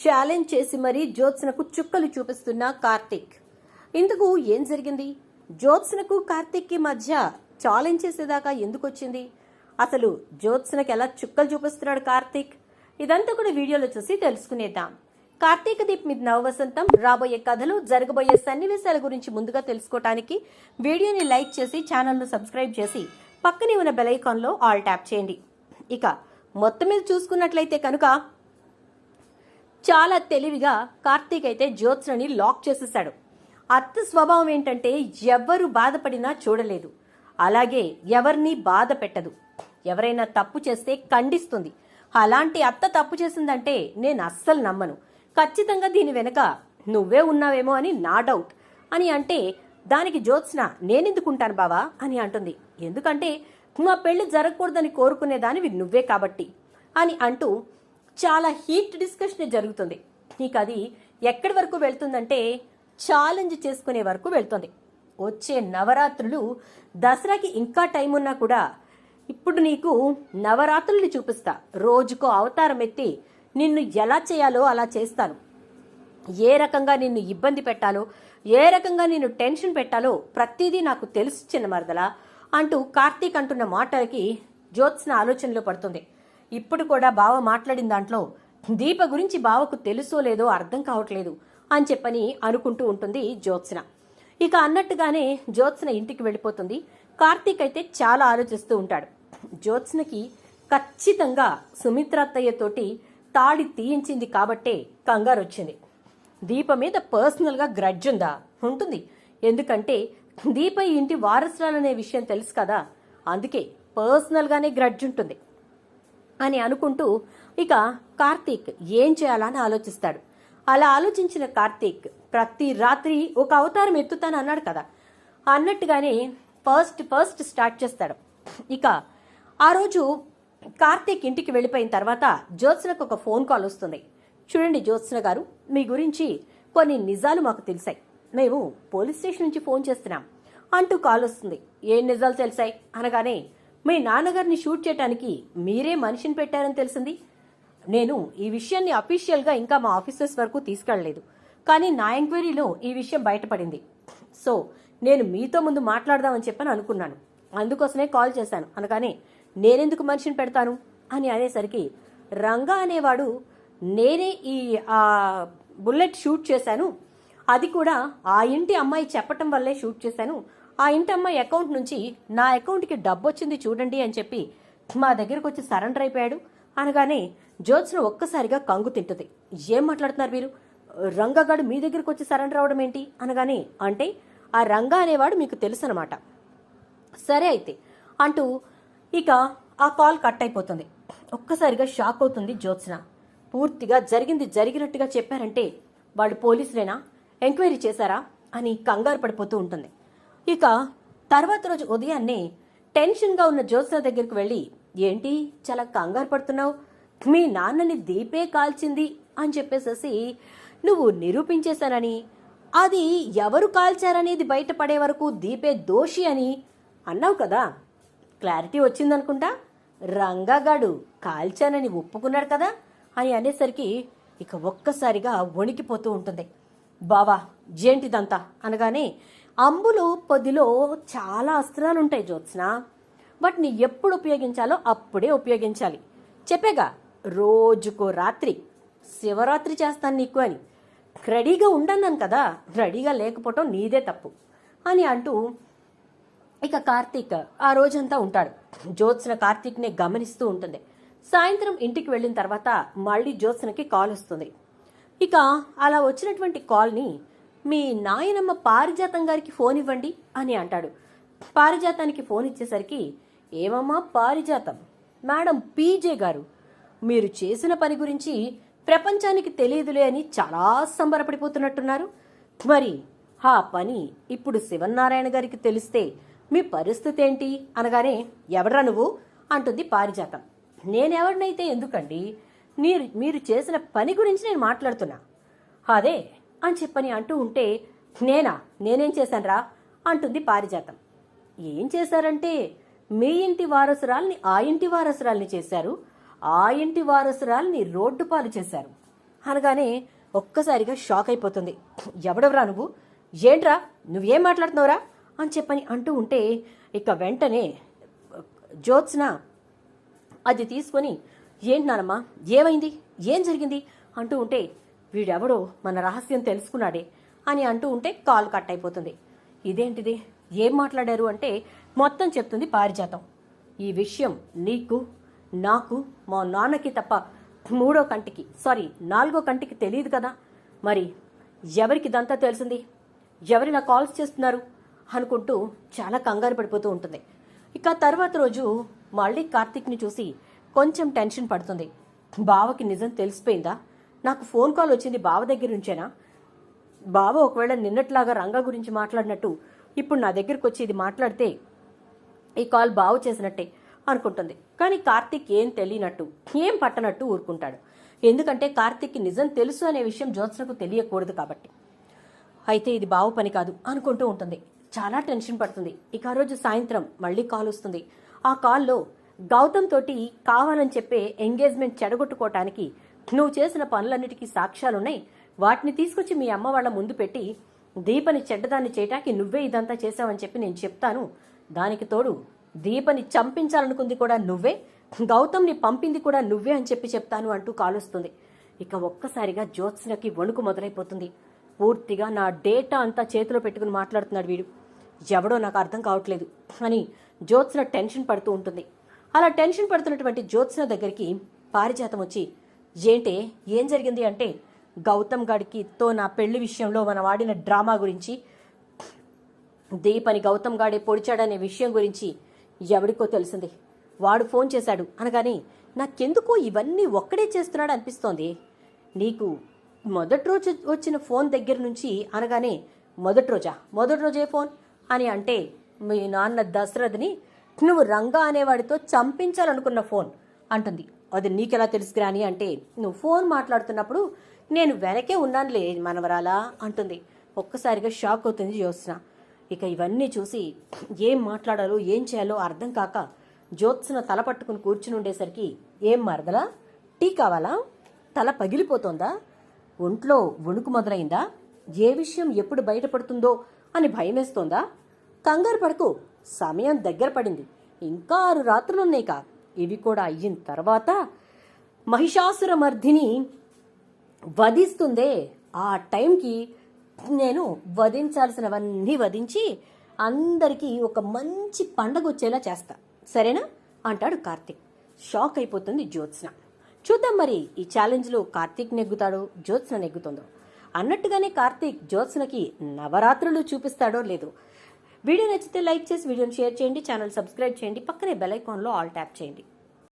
Challenge చేసి మరీ జ్యోత్స్నకు చుక్కలు చూపిస్తున్న కార్తిక్. ఇందుకు ఏం జరిగింది? జ్యోత్స్నకు కార్తీక్కి మధ్య ఛాలెంజ్ చేసేదాకా ఎందుకు వచ్చింది అసలు జ్యోత్స్నకు ఎలా చుక్కలు చూపిస్తున్నాడు కార్తిక్? ఇదంతా కూడా వీడియోలో చూసి తెలుసుకునేద్దాం. కార్తీక దీప్ మీద నవవసంతం రాబోయే కథలు జరగబోయే సన్నివేశాల గురించి ముందుగా తెలుసుకోవటానికి వీడియోని లైక్ చేసి ఛానల్ను సబ్స్క్రైబ్ చేసి పక్కనే ఉన్న బెల్ ఐకాన్లో ఆల్ ట్యాప్ చేయండి. ఇక మొత్తం మీద చూసుకున్నట్లయితే కనుక చాలా తెలివిగా కార్తీక్ అయితే జ్యోత్స్నని లాక్ చేసేసాడు అత్త స్వభావం ఏంటంటే ఎవ్వరు బాధపడినా చూడలేదు. అలాగే ఎవరిని బాధ పెట్టదు. ఎవరైనా తప్పు చేస్తే ఖండిస్తుంది. అలాంటి అత్త తప్పు చేసిందంటే నేను అస్సలు నమ్మను. ఖచ్చితంగా దీని వెనక నువ్వే ఉన్నావేమో అని నా డౌట్. అని అంటే దానికి జ్యోత్స్న నేనెందుకుంటాను బావా? అని అంటుంది. ఎందుకంటే మా పెళ్ళి జరగకూడదని కోరుకునేదానివి నువ్వే కాబట్టి. అని అంటూ చాలా హీట్ డిస్కషన్ జరుగుతుంది. నీకు అది ఎక్కడి వరకు వెళ్తుందంటే ఛాలెంజ్ చేసుకునే వరకు వెళ్తుంది. వచ్చే నవరాత్రులు దసరాకి ఇంకా టైం ఉన్నా కూడా ఇప్పుడు నీకు నవరాత్రుల్ని చూపిస్తా. రోజుకో అవతారం ఎత్తి నిన్ను ఎలా చేయాలో అలా చేస్తాను. ఏ రకంగా నిన్ను ఇబ్బంది పెట్టాలో ఏ రకంగా నిన్ను టెన్షన్ పెట్టాలో ప్రతిదీ నాకు తెలుసు చిన్న మరదలా అంటూ కార్తీక్ అంటున్న మాటలకి జ్యోత్స్న ఆలోచనలో పడుతుంది. ఇప్పుడు కూడా బావ మాట్లాడిన దాంట్లో దీప గురించి బావకు తెలుసో లేదో అర్థం కావట్లేదు అని చెప్పని అనుకుంటూ ఉంటుంది జ్యోత్స్న. ఇక అన్నట్టుగానే జ్యోత్స్న ఇంటికి వెళ్ళిపోతుంది. కార్తీక్ అయితే చాలా ఆలోచిస్తూ ఉంటాడు. జ్యోత్స్నకి ఖచ్చితంగా సుమిత్రాత్తయ్యతోటి తాడి తీయించింది కాబట్టే కంగారు వచ్చింది. దీప మీద పర్సనల్గా గ్రడ్జ్ ఉందా? ఉంటుంది. ఎందుకంటే దీప ఇంటి ఇంటి వారసురాలనే విషయం తెలుసు కదా. అందుకే పర్సనల్గానే గ్రడ్జ్ ఉంటుంది. అని అనుకుంటూ ఇక కార్తీక్ ఏం చేయాలని ఆలోచిస్తాడు. అలా ఆలోచించిన కార్తీక్ ప్రతి రాత్రి ఒక అవతారం ఎత్తుతాను అన్నాడు కదా. అన్నట్టుగానే ఫస్ట్ ఫస్ట్ స్టార్ట్ చేస్తాడు. ఇక ఆ రోజు కార్తీక్ ఇంటికి వెళ్ళిపోయిన తర్వాత జ్యోత్స్నకు ఒక ఫోన్ కాల్ వస్తుంది. చూడండి జ్యోత్స్న గారు మీ గురించి కొన్ని నిజాలు మాకు తెలిసాయి. మేము పోలీస్ స్టేషన్ నుంచి ఫోన్ చేస్తున్నాం అంటూ కాల్ వస్తుంది. ఏం నిజాలు తెలిసాయి? అనగానే మీ నాన్నగారిని షూట్ చేయడానికి మీరే మనిషిని పెట్టారని తెలిసింది. నేను ఈ విషయాన్ని అఫీషియల్గా ఇంకా మా ఆఫీసర్స్ వరకు తీసుకెళ్ళలేదు. కానీ నా ఎంక్వైరీలో ఈ విషయం బయటపడింది. సో నేను మీతో ముందు మాట్లాడదామని చెప్పని అనుకున్నాను. అందుకోసమే కాల్ చేశాను. అనగానే నేనెందుకు మనిషిని పెడతాను? అని అనేసరికి రంగా అనేవాడు నేనే ఈ బుల్లెట్ షూట్ చేశాను. అది కూడా ఆ ఇంటి అమ్మాయి చెప్పటం వల్లే షూట్ చేశాను. ఆ ఇంటమ్మాయి అకౌంట్ నుంచి నా అకౌంట్కి డబ్బు వచ్చింది చూడండి అని చెప్పి మా దగ్గరకు వచ్చి సరెండర్ అయిపోయాడు. అనగానే జ్యోత్స్న ఒక్కసారిగా కంగు తింటుంది. ఏం మాట్లాడుతున్నారు మీరు? రంగగాడు మీ దగ్గరకు వచ్చి సరెండర్ అవడం ఏంటి? అనగానే అంటే ఆ రంగా అనేవాడు మీకు తెలుసు అనమాట సరే అయితే అంటూ ఇక ఆ కాల్ కట్ అయిపోతుంది. ఒక్కసారిగా షాక్ అవుతుంది జ్యోత్స్న. పూర్తిగా జరిగింది జరిగినట్టుగా చెప్పారంటే వాళ్ళు పోలీసులేనా? ఎంక్వైరీ చేశారా? అని కంగారు పడిపోతూ ఉంటుంది. ఇక తర్వాత రోజు ఉదయాన్నే టెన్షన్గా ఉన్న జ్యోత్స్న దగ్గరికి వెళ్ళి ఏంటి? చాలా కంగారు పడుతున్నావు? మీ నాన్నని దీపే కాల్చింది? అని చెప్పేసేసి నువ్వు నిరూపించేశానని అది ఎవరు కాల్చారనేది బయటపడే వరకు దీపే దోషి అని అన్నావు కదా? క్లారిటీ వచ్చిందనుకుంటా? రంగాగాడు కాల్చానని ఒప్పుకున్నాడు కదా? అని అనేసరికి ఇక ఒక్కసారిగా వణికిపోతూ ఉంటుంది. బావా జేంటిదంతా అనగానే అంబులు పొదిలో చాలా అస్త్రాలు ఉంటాయి జ్యోత్స్న. వాటిని ఎప్పుడు ఉపయోగించాలో అప్పుడే ఉపయోగించాలి. చెప్పేగా రోజుకో రాత్రి శివరాత్రి చేస్తాను నీకు అని. రెడీగా ఉండన్నాను కదా రెడీగా లేకపోవటం నీదే తప్పు అని అంటూ ఇక కార్తీక్ ఆ రోజంతా ఉంటాడు. జ్యోత్స్న కార్తీక్ని గమనిస్తూ ఉంటుంది. సాయంత్రం ఇంటికి వెళ్ళిన తర్వాత మళ్ళీ జ్యోత్స్నకి కాల్ వస్తుంది. ఇక అలా వచ్చినటువంటి కాల్ని మీ నాయనమ్మ పారిజాతం గారికి ఫోన్ ఇవ్వండి అని అంటాడు. పారిజాతానికి ఫోన్ ఇచ్చేసరికి ఏమమ్మా పారిజాతం? మేడం పీజే గారు. మీరు చేసిన పని గురించి ప్రపంచానికి తెలియదులే అని చాలా సంబరపడిపోతున్నట్టున్నారు. మరి ఆ పని ఇప్పుడు శివనారాయణ గారికి తెలిస్తే మీ పరిస్థితి ఏంటి? అనగానే ఎవడ్రా నువ్వు? అంటుంది పారిజాతం. నేనెవరినైతే ఎందుకండి? మీరు మీరు చేసిన పని గురించి నేను మాట్లాడుతున్నా. అదే అని చెప్పని అంటూ ఉంటే నేనా? నేనేం చేశానురా? అంటుంది పారిజాతం. ఏం చేశారంటే మీ ఇంటి వారసురాల్ని ఆ ఇంటి వారసురాల్ని చేశారు. ఆ ఇంటి వారసురాల్ని రోడ్డు పాలు చేశారు. అనగానే ఒక్కసారిగా షాక్ అయిపోతుంది. ఎవడెవరా నువ్వు? ఏంట్రా? నువ్వేం మాట్లాడుతున్నావురా? అని చెప్పని అంటూ ఉంటే ఇక వెంటనే జ్యోత్స్న అది తీసుకొని ఏంటి నానమ్మా? ఏమైంది? ఏం జరిగింది? అంటూ ఉంటే వీడెవడో మన రహస్యం తెలుసుకున్నాడే అని అంటూ ఉంటే కాల్ కట్ అయిపోతుంది ఇదేంటిది? ఏం మాట్లాడారు అంటే మొత్తం చెప్తుంది పారిజాతం. ఈ విషయం నీకు నాకు మా నాన్నకి తప్ప మూడో కంటికి సారీ నాలుగో కంటికి తెలియదు కదా? మరి ఎవరికి ఇదంతా తెలిసింది? ఎవరిలా కాల్స్ చేస్తున్నారు? అనుకుంటూ చాలా కంగారు పడిపోతూ ఉంటుంది. ఇక తర్వాత రోజు మళ్ళీ కార్తీక్ని చూసి కొంచెం టెన్షన్ పడుతుంది. బావకి నిజం తెలిసిపోయిందా? నాకు ఫోన్ కాల్ వచ్చింది బావ దగ్గర నుంచేనా? బావ ఒకవేళ నిన్నట్లాగా రంగా గురించి మాట్లాడినట్టు ఇప్పుడు నా దగ్గరకు వచ్చి ఇది మాట్లాడితే ఈ కాల్ బావ చేసినట్టే అనుకుంటుంది. కానీ కార్తీక్ ఏం తెలియనట్టు ఏం పట్టనట్టు ఊరుకుంటాడు. ఎందుకంటే కార్తీక్కి నిజం తెలుసు అనే విషయం జ్యోత్స్నకు తెలియకూడదు కాబట్టి. అయితే ఇది బావు పని కాదు అనుకుంటూ ఉంటుంది. చాలా టెన్షన్ పడుతుంది. ఇక ఆ రోజు సాయంత్రం మళ్ళీ కాల్ వస్తుంది. ఆ కాల్లో గౌతమ్ తోటి కావాలని చెప్పే ఎంగేజ్మెంట్ చెడగొట్టుకోవటానికి నువ్వు చేసిన పనులన్నిటికీ సాక్ష్యాలున్నాయి. వాటిని తీసుకొచ్చి మీ అమ్మ వాళ్ళ ముందు పెట్టి దీపని చెడ్డదాన్ని చేయటానికి నువ్వే ఇదంతా చేశావని చెప్పి నేను చెప్తాను. దానికి తోడు దీపని చంపించాలనుకుంది కూడా నువ్వే గౌతమ్ని పంపింది కూడా నువ్వే అని చెప్పి చెప్తాను అంటూ కాలుస్తుంది. ఇక ఒక్కసారిగా జ్యోత్స్నకి వణుకు మొదలైపోతుంది. పూర్తిగా నా డేటా అంతా చేతిలో పెట్టుకుని మాట్లాడుతున్నాడు వీడు. ఎవడో నాకు అర్థం కావట్లేదు అని జ్యోత్స్న టెన్షన్ పడుతూ ఉంటుంది. అలా టెన్షన్ పడుతున్నటువంటి జ్యోత్స్న దగ్గరికి పారిజాతం వచ్చి ఏంటి ఏం జరిగింది అంటే గౌతమ్ గాడికి తో నా పెళ్ళి విషయంలో మనం వాడిన డ్రామా గురించి దీపని గౌతమ్ గాడే పొడిచాడనే విషయం గురించి ఎవడికో తెలిసింది. వాడు ఫోన్ చేశాడు అనగానే నాకెందుకో ఇవన్నీ ఒక్కడే చేస్తున్నాడు అనిపిస్తోంది. నీకు మొదటి రోజు వచ్చిన ఫోన్ దగ్గర నుంచి అనగానే మొదటి రోజా? మొదటి రోజే ఫోన్? అని అంటే మీ నాన్న దశరథని నువ్వు రంగా అనేవాడితో చంపించాలనుకున్న ఫోన్ అంటుంది. అది నీకెలా తెలుసు అని అంటే నువ్వు ఫోన్ మాట్లాడుతున్నప్పుడు నేను వెనకే ఉన్నానులే మనవరాలా అంటుంది. ఒక్కసారిగా షాక్ అవుతుంది జ్యోత్స్న. ఇక ఇవన్నీ చూసి ఏం మాట్లాడాలో ఏం చేయాలో అర్థం కాక జ్యోత్స్న తల పట్టుకుని కూర్చుని ఉండేసరికి ఏం మరదలా? టీ కావాలా? తల పగిలిపోతోందా? ఒంట్లో వణుకు మొదలైందా? ఏ విషయం ఎప్పుడు బయటపడుతుందో అని భయమేస్తోందా? కంగారు పడకు సమయం దగ్గర పడింది. ఇంకా ఆరు రాత్రులున్నాయి కా ఇవి కూడా అయిన తర్వాత మహిషాసుర మర్దిని వధిస్తుందే. ఆ టైంకి నేను వధించాల్సినవన్నీ వధించి అందరికీ ఒక మంచి పండగ వచ్చేలా చేస్తా. సరేనా? అంటాడు కార్తీక్. షాక్ అయిపోతుంది జ్యోత్స్న. చూద్దాం మరి ఈ ఛాలెంజ్లో కార్తీక్ నెగ్గుతాడో జ్యోత్స్న నెగ్గుతుందో. అన్నట్టుగానే కార్తీక్ జ్యోత్స్నకి నవరాత్రులు చూపిస్తాడో లేదో వీడియో నచ్చితే లైక్ చేసి వీడియోని షేర్ చేయండి ఛానల్ సబ్స్క్రైబ్ చేయండి పక్కనే బెల్ ఐకాన్లో ఆల్ ట్యాప్ చేయండి.